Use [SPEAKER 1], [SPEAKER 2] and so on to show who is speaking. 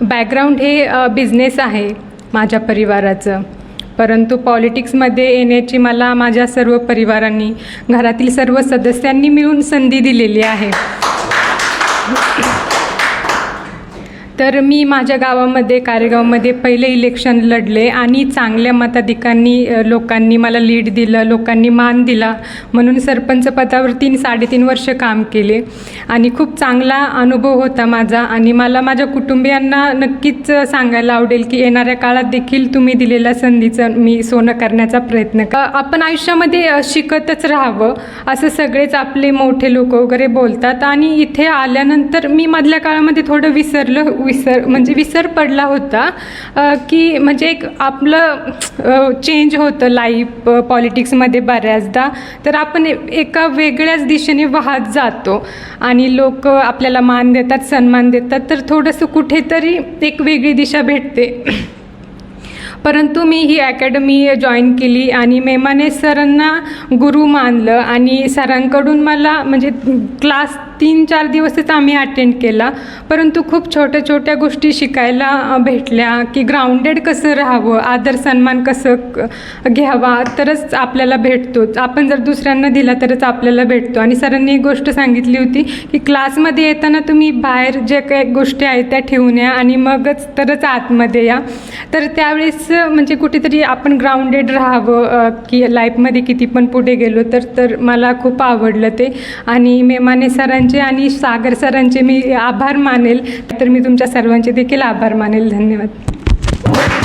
[SPEAKER 1] Background हे business आहे माझ्या परिवाराचं. परंतु पॉलिटिक्समध्ये येण्याची मला माझ्या सर्व परिवारांनी घरातील सर्व सदस्यांनी मिळून संधी दिलेली आहे. तर मी माझ्या गावामध्ये कारेगावमध्ये पहिले इलेक्शन लढले आणि चांगल्या मताधिकांनी लोकांनी मला लीड दिलं लोकांनी मान दिला. म्हणून सरपंच पदावर तीन साडेतीन वर्ष काम केले. आणि खूप चांगला अनुभव होता माझा. आणि मला माझ्या कुटुंबियांना नक्कीच सांगायला आवडेल की येणाऱ्या काळात देखील तुम्ही दिलेल्या संधीचं मी सोनं करण्याचा प्रयत्न का आपण आयुष्यामध्ये शिकतच राहावं असं सगळेच आपले मोठे लोक वगैरे बोलतात. आणि इथे आल्यानंतर मी मधल्या काळामध्ये थोडं विसरलं विसर म्हणजे विसर पडला होता की म्हणजे एक आपलं चेंज होतं लाईफ पॉलिटिक्समध्ये बऱ्याचदा. तर आपण एका वेगळ्याच दिशेने वाहत जातो आणि लोक आपल्याला मान देतात सन्मान देतात. तर थोडंसं कुठेतरी एक वेगळी दिशा भेटते. परंतु मी ही अकॅडमी जॉईन केली आणि मेमाने सरांना गुरु मानलं आणि सरांकडून मला म्हणजे क्लास तीन चार दिवसच आम्ही अटेंड केला. परंतु खूप छोट्या छोट्या गोष्टी शिकायला भेटल्या की ग्राउंडेड कसं राहावं आदर सन्मान कसं घ्यावा तरच आपल्याला भेटतो. आपण जर दुसऱ्यांना दिला तरच आपल्याला भेटतो. आणि सरांनी एक गोष्ट सांगितली होती की क्लासमध्ये येताना तुम्ही बाहेर जे काही गोष्टी आहेत त्या ठेवून या आणि मगच तरच आतमध्ये या. तर त्यावेळेस असं म्हणजे कुठेतरी आपण ग्राउंडेड राहावं की लाईफमध्ये किती पण पुढे गेलो तर तर मला खूप आवडलं ते. आणि मेमाने सरांचे आणि सागर सरांचे मी आभार मानेल. तर मी तुमच्या सर्वांचे देखील आभार मानेल. धन्यवाद.